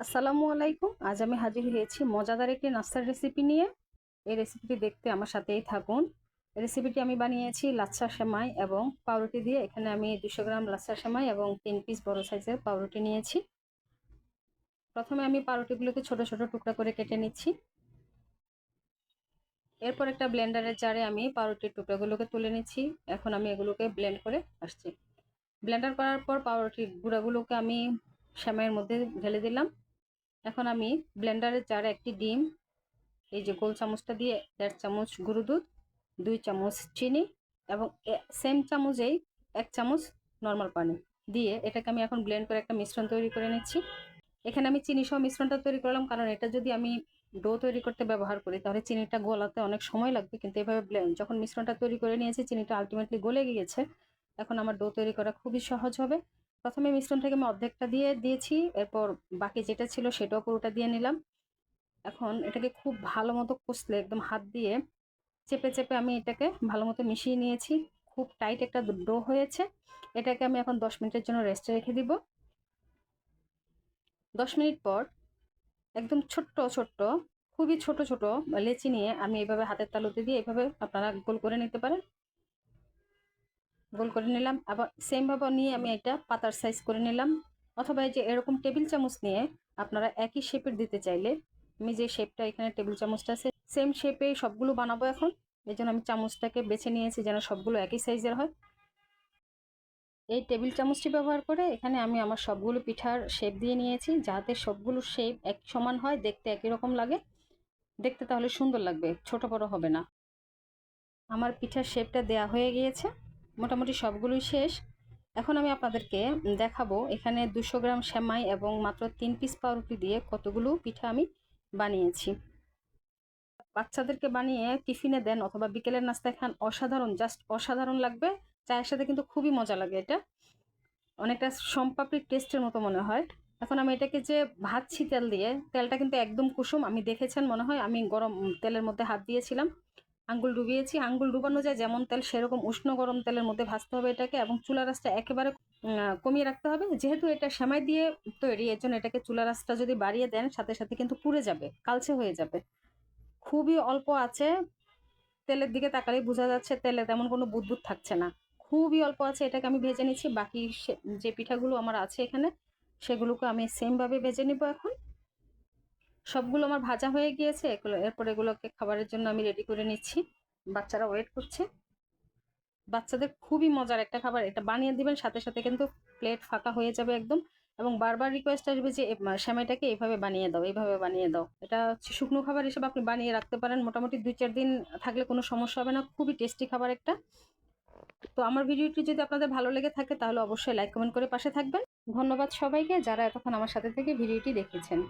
আসসালামু আলাইকুম। আজ আমি হাজির হয়েছি মজাদার একটি নাস্তার রেসিপি নিয়ে। এই রেসিপিটি দেখতে আমার সাথেই থাকুন। রেসিপিটি আমি বানিয়েছি লাচ্ছা সেমাই এবং পাউরুটি দিয়ে। এখানে আমি দুশো গ্রাম লাচ্ছা সেমাই এবং তিন পিস বড় সাইজের পাউরুটি নিয়েছি। প্রথমে আমি পাউরুটিগুলোকে ছোট ছোট টুকরা করে কেটে নিচ্ছি। এরপর একটা ব্লেন্ডারের জারে আমি পাউরুটির টুকরাগুলোকে তুলে নিচ্ছি। এখন আমি এগুলোকে ব্লেন্ড করে আসছি। ব্লেন্ডার করার পর পাউরুটির গুঁড়াগুলোকে আমি সেমাইয়ের মধ্যে ঢেলে দিলাম। এখন আমি ব্লেন্ডারের জারে একটি ডিম, এই যে গোল চামচটা দিয়ে দেড় চামচ গুঁড়ো দুধ, দুই চামচ চিনি এবং সেম চামচেই এক চামচ নর্মাল পানি দিয়ে এটাকে আমি এখন ব্লেন্ড করে একটা মিশ্রণ তৈরি করে নিচ্ছি। এখানে আমি চিনি সহ মিশ্রণটা তৈরি করলাম কারণ এটা যদি আমি ডো তৈরি করতে ব্যবহার করি তাহলে চিনিটা গলাতে অনেক সময় লাগবে, কিন্তু এভাবে ব্লেন্ড যখন মিশ্রণটা তৈরি করে নিয়েছি চিনিটা আলটিমেটলি গলে গিয়েছে, এখন আমার ডো তৈরি করা খুবই সহজ হবে। প্রথমে মিশ্রণটাকে আমি অর্ধেকটা দিয়ে দিয়েছি, এরপর বাকি যেটা ছিল সেটাও পুরোটা দিয়ে নিলাম। এখন এটাকে খুব ভালো মতো কষলে, একদম হাত দিয়ে চেপে চেপে আমি এটাকে ভালো মতো মিশিয়ে নিয়েছি। খুব টাইট একটা ডো হয়েছে। এটাকে আমি এখন দশ মিনিটের জন্য রেস্টে রেখে দিব। দশ মিনিট পর একদম ছোট্ট ছোট্ট, খুবই ছোট ছোট লেচি নিয়ে আমি এভাবে হাতের তালুতে দিয়ে এভাবে আপনারা গোল করে নিতে পারেন। গোল করে নিলাম। আবার সেমভাবে নিয়ে আমি এটা পাতার সাইজ করে নিলাম। অথবা এই যে এরকম টেবিল চামচ নিয়ে আপনারা একই শেপের দিতে চাইলে, আমি যে শেপটা এখানে টেবিল চামচটা আছে সেম শেপে সবগুলো বানাবো এখন। এই জন্য আমি চামচটাকে বেছে নিয়েছি যেন সবগুলো একই সাইজের হয়। এই টেবিল চামচটি ব্যবহার করে এখানে আমি আমার সবগুলো পিঠার শেপ দিয়ে নিয়েছি, যাতে সবগুলো শেপ এক সমান হয়, দেখতে একই রকম লাগে। দেখতে তাহলে সুন্দর লাগবে, ছোট বড় হবে না। আমার পিঠার শেপটা দেয়া হয়ে গিয়েছে। মোটামুটি সবগুলোই শেষ। এখন আমি আপনাদেরকে দেখাবো এখানে দুশো গ্রাম শ্যামাই এবং মাত্র তিন পিস পাউরুটি দিয়ে কতগুলো পিঠা আমি বানিয়েছি। বাচ্চাদেরকে বানিয়ে টিফিনে দেন অথবা বিকেলের নাস্তা খান অসাধারণ, জাস্ট অসাধারণ লাগবে। চায়ের সাথে কিন্তু খুবই মজা লাগে এটা। অনেকটা সম্পাপড়ির টেস্টের মতো মনে হয়। এখন আমি এটাকে যে ভাজছি তেল দিয়ে, তেলটা কিন্তু একদম কুসুম। আমি দেখেছেন মনে হয়, আমি গরম তেলের মধ্যে হাত দিয়েছিলাম। আঙ্গুল ডুবিয়েছি, আঙ্গুল ডুবানো যায় যেমন তেল সেরকম উষ্ণ গরম তেলের মধ্যে ভাজতে হবে এটাকে এবং চুলা রাসটা একেবারে কমিয়ে রাখতে হবে। যেহেতু এটা সেমাই দিয়ে তৈরি, এর জন্য এটাকে চুলা রাসটা যদি বাড়িয়ে দেন, সাথে সাথে কিন্তু পুড়ে যাবে, কালচে হয়ে যাবে। খুবই অল্প আছে, তেলের দিকে তাকালেই বোঝা যাচ্ছে তেলে তেমন কোনো বুদবুদ থাকছে না। খুবই অল্প আছে, এটাকে আমি ভেজে নিচ্ছি, বাকি যে পিঠাগুলো আমার আছে এখানে, সেগুলোকে আমি সেমভাবে ভেজে নিব এখন। সবগুলো আমার ভাজা হয়ে গিয়েছে, এগুলো, এরপর এগুলোকে খাবারের জন্য আমি রেডি করে নিচ্ছি। বাচ্চারা ওয়েট করছে। বাচ্চাদের খুবই মজার একটা খাবার, এটা বানিয়ে দিবেন, সাথে সাথে কিন্তু প্লেট ফাঁকা হয়ে যাবে একদম। এবং বারবার রিকোয়েস্ট আসবে যে সেমাইটাকে এইভাবে বানিয়ে দাও, এইভাবে বানিয়ে দাও। এটা হচ্ছে শুকনো খাবার হিসেবে আপনি বানিয়ে রাখতে পারেন। মোটামুটি দুই চার দিন থাকলে কোনো সমস্যা হবে না, খুবই টেস্টি খাবার একটা। তো আমার ভিডিওটি যদি আপনাদের ভালো লেগে থাকে, তাহলে অবশ্যই লাইক কমেন্ট করে পাশে থাকবেন। ধন্যবাদ সবাইকে যারা এতক্ষণ আমার সাথে থেকে ভিডিওটি দেখেছেন।